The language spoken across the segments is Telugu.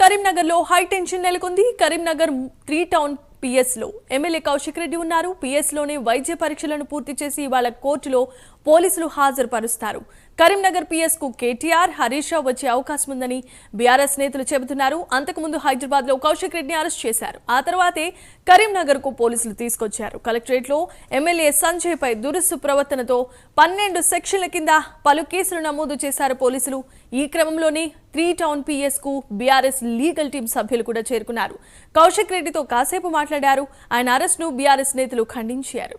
కరీంనగర్లో హై టెన్షన్ నెలకొంది. కరీంనగర్ త్రీ టౌన్ పిఎస్లో ఎమ్మెల్యే కౌశిక్ రెడ్డి ఉన్నారు. పిఎస్లోనే వైద్య పరీక్షలను పూర్తి చేసి ఇవాళ కోర్టులో పోలీసులు హాజరుపరుస్తారు. కరీంనగర్ పిఎస్కు కేటీఆర్ హరీష్ రావు వచ్చే అవకాశం ఉందని బీఆర్ఎస్ నేతలు చెబుతున్నారు. అంతకుముందు హైదరాబాద్లో కౌశిక్ రెడ్డిని అరెస్ట్ చేశారు. ఆ తర్వాతే కరీంనగర్కు పోలీసులు తీసుకొచ్చారు. కలెక్టరేట్లో ఎమ్మెల్యే సంజయ్ పై దురుసు ప్రవర్తనతో పన్నెండు సెక్షన్ల కింద పలు కేసులు నమోదు చేశారు పోలీసులు. ఈ క్రమంలోనే త్రీ టౌన్ పిఎస్కు బీఆర్ఎస్ లీగల్ టీం సభ్యులు కూడా చేరుకున్నారు. కౌశిక్ రెడ్డితో కాసేపు మాట్లాడారు. ఆయన అరెస్ట్ను బీఆర్ఎస్ నేతలు ఖండించారు.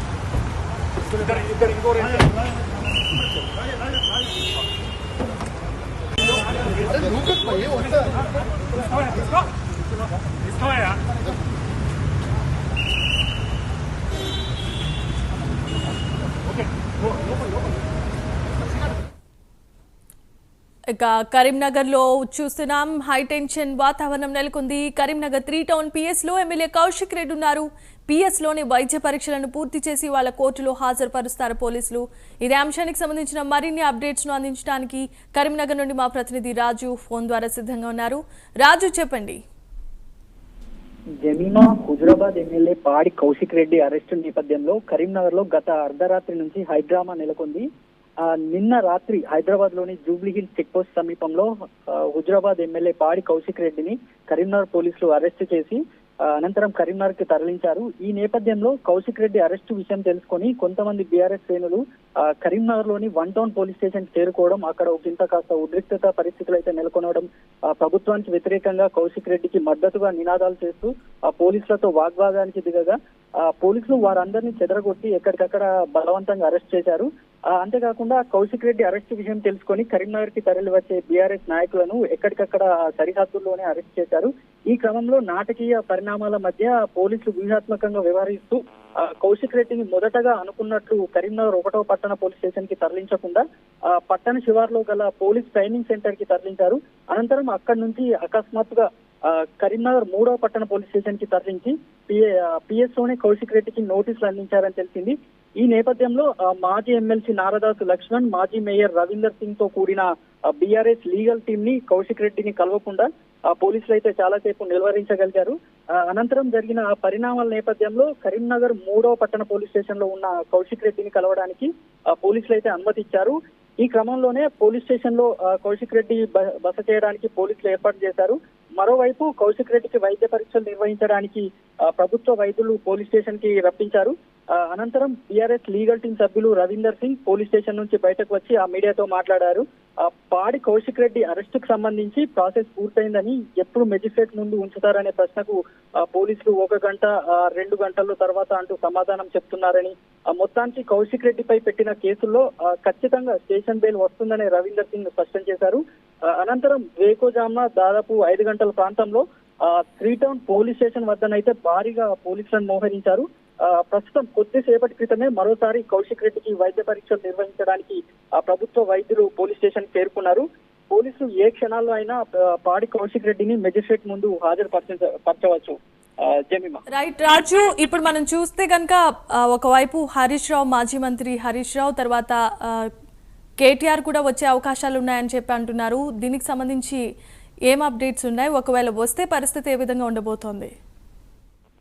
ఇద్దరు ఇద్దరు ఇంకో తీసుకోయా ఇక కరీంనగర్లో చూస్తున్నాం. హైటెన్షన్ వాతావరణం నెలకొంది. కరీంనగర్ త్రీ టౌన్ పిఎస్లో ఎమ్మెల్యే కౌశిక్ రెడ్డి ఉన్నారు. పిఎస్లోని వైద్య పరీక్షలను పూర్తి చేసి వాళ్ళ కోర్టులో హాజరుపరుస్తారు పోలీసులు. ఇదే అంశానికి సంబంధించిన మరిన్ని అప్డేట్స్ను అందించడానికి కరీంనగర్ నుండి మా ప్రతినిధి రాజు ఫోన్ ద్వారా సిద్ధంగా ఉన్నారు. రాజు చెప్పండి. జమీమా హుజురాబాద్ ఎమ్మెల్యే పాడి కౌశిక్ రెడ్డి అరెస్టు నేపథ్యంలో కరీంనగర్లో గత అర్ధరాత్రి నుంచి హైడ్రామా నెలకొంది. నిన్న రాత్రి హైదరాబాద్లోని జూబ్లీహిల్స్ చెక్ పోస్ట్ సమీపంలో హుజరాబాద్ హుజురాబాద్ ఎమ్మెల్యే పాడి కౌశిక్ రెడ్డిని కరీంనగర్ పోలీసులు అరెస్ట్ చేసి అనంతరం కరీంనగర్కి తరలించారు. ఈ నేపథ్యంలో కౌశిక్ రెడ్డి అరెస్టు విషయం తెలుసుకొని కొంతమంది బీఆర్ఎస్ శ్రేణులు ఆ, కరీంనగర్లోని వన్ టౌన్ పోలీస్ స్టేషన్ చేరుకోవడం అక్కడ ఒక ఇంత కాస్త ఉద్రిక్తత పరిస్థితులు అయితే నెలకొనడం ప్రభుత్వానికి వ్యతిరేకంగా కౌశిక్ రెడ్డికి మద్దతుగా నినాదాలు చేస్తూ ఆ పోలీసులతో వాగ్వాదానికి దిగగా ఆ పోలీసులు వారందరినీ చెదరగొట్టి ఎక్కడికక్కడ బలవంతంగా అరెస్ట్ చేశారు. అంతేకాకుండా కౌశిక్ రెడ్డి అరెస్ట్ విషయం తెలుసుకొని కరీంనగర్కి తరలి వచ్చే బీఆర్ఎస్ నాయకులను ఎక్కడికక్కడ సరిహద్దుల్లోనే అరెస్ట్ చేశారు. ఈ క్రమంలో నాటకీయ పరిణామాల మధ్య పోలీసులు వ్యూహాత్మకంగా వ్యవహరిస్తూ ఆ, కౌశిక్ రెడ్డిని మొదటగా అనుకున్నట్లు కరీంనగర్ ఒకటో పట్టణ పోలీస్ స్టేషన్కి తరలించకుండా ఆ, పట్టణ శివార్లో గల పోలీస్ ట్రైనింగ్ సెంటర్కి తరలించారు. అనంతరం అక్కడి నుంచి అకస్మాత్తుగా ఆ, కరీంనగర్ మూడో పట్టణ పోలీస్ స్టేషన్కి తరలించి పిఎస్ఓనే కౌశిక్ రెడ్డికి నోటీసులు అందించారని తెలిసింది. ఈ నేపథ్యంలో మాజీ ఎమ్మెల్సీ నారదాసు లక్ష్మణ్ మాజీ మేయర్ రవీందర్ సింగ్తో కూడిన బీఆర్ఎస్ లీగల్ టీమ్ని కౌశిక్ రెడ్డిని కలవకుండా ఆ పోలీసులు అయితే చాలాసేపు నిలువరించగలిగారు. అనంతరం జరిగిన పరిణామాల నేపథ్యంలో కరీంనగర్ మూడో పట్టణ పోలీస్ స్టేషన్లో ఉన్న కౌశిక్ రెడ్డిని కలవడానికి ఆ, పోలీసులు అయితే అనుమతిచ్చారు. ఈ క్రమంలోనే పోలీస్ స్టేషన్లో కౌశిక్ రెడ్డి బస చేయడానికి పోలీసులు ఏర్పాటు చేశారు. మరోవైపు కౌశిక్ రెడ్డికి వైద్య పరీక్షలు నిర్వహించడానికి ప్రభుత్వ వైద్యులు పోలీస్ స్టేషన్కి రప్పించారు. ఆ, అనంతరం బీఆర్ఎస్ లీగల్ టీం సభ్యులు రవీందర్ సింగ్ పోలీస్ స్టేషన్ నుంచి బయటకు వచ్చి ఆ మీడియాతో మాట్లాడారు. ఆ, పాడి కౌశిక్ రెడ్డి అరెస్ట్కు సంబంధించి ప్రాసెస్ పూర్తయిందని ఎప్పుడు మెజిస్ట్రేట్ ముందు ఉంచుతారనే ప్రశ్నకు పోలీసులు ఒక గంట ఆ, రెండు గంటల తర్వాత అంటూ సమాధానం చెప్తున్నారని ఆ, మొత్తానికి కౌశిక్ రెడ్డిపై పెట్టిన కేసుల్లో ఖచ్చితంగా స్టేషన్ బెయిల్ వస్తుందని రవీందర్ సింగ్ స్పష్టం చేశారు. ఆ, అనంతరం వేకోజామ్న దాదాపు ఐదు గంటల ప్రాంతంలో త్రీ టౌన్ పోలీస్ స్టేషన్ వద్దనైతే భారీగా పోలీసులను మోహరించారు. ప్రస్తుతం కొద్దిసేపటి క్రితమే మరోసారి కౌశిక్ రెడ్డికి వైద్య పరీక్షలు నిర్వహించడానికి ఆ ప్రభుత్వ వైద్యులు పోలీస్ స్టేషన్ చేరుకున్నారు. పోలీసులు ఏ క్షణాల్లో అయినా పాడి కౌశిక్ రెడ్డిని మెజిస్ట్రేట్ ముందు హాజరు పరచవచ్చు. రైట్ రాజు ఇప్పుడు మనం చూస్తే కనుక ఒకవైపు హరీష్ రావు మాజీ మంత్రి హరీష్ రావు తర్వాత కేటీఆర్ కూడా వచ్చే అవకాశాలు ఉన్నాయని చెప్పి అంటున్నారు. దీనికి సంబంధించి ఏం అప్డేట్స్ ఉన్నాయి? ఒకవేళ వస్తే పరిస్థితి ఏ విధంగా ఉండబోతోంది?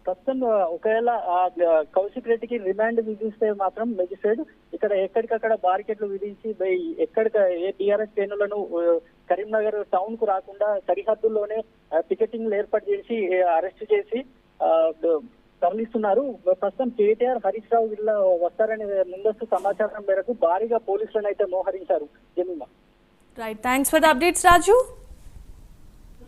ప్రస్తుతం ఒకవేళ కౌశిక్ రెడ్డికి రిమాండ్ విధిస్తే మాత్రం మెజిస్ట్రేట్ ఇక్కడ ఎక్కడికక్కడ బారికెట్లు విధించి ఎక్కడిక ఏ టీఆర్ఎస్ శ్రేణులను కరీంనగర్ టౌన్కు రాకుండా సరిహద్దుల్లోనే టికెటింగ్ ఏర్పాటు చేసి అరెస్ట్ చేసి తరలిస్తున్నారు. ప్రస్తుతం కేటీఆర్ హరీష్ రావు వీళ్ళ వస్తారనే ముందస్తు సమాచారం మేరకు భారీగా పోలీసులను అయితే మోహరించారు. Jemima right thanks for the updates Raju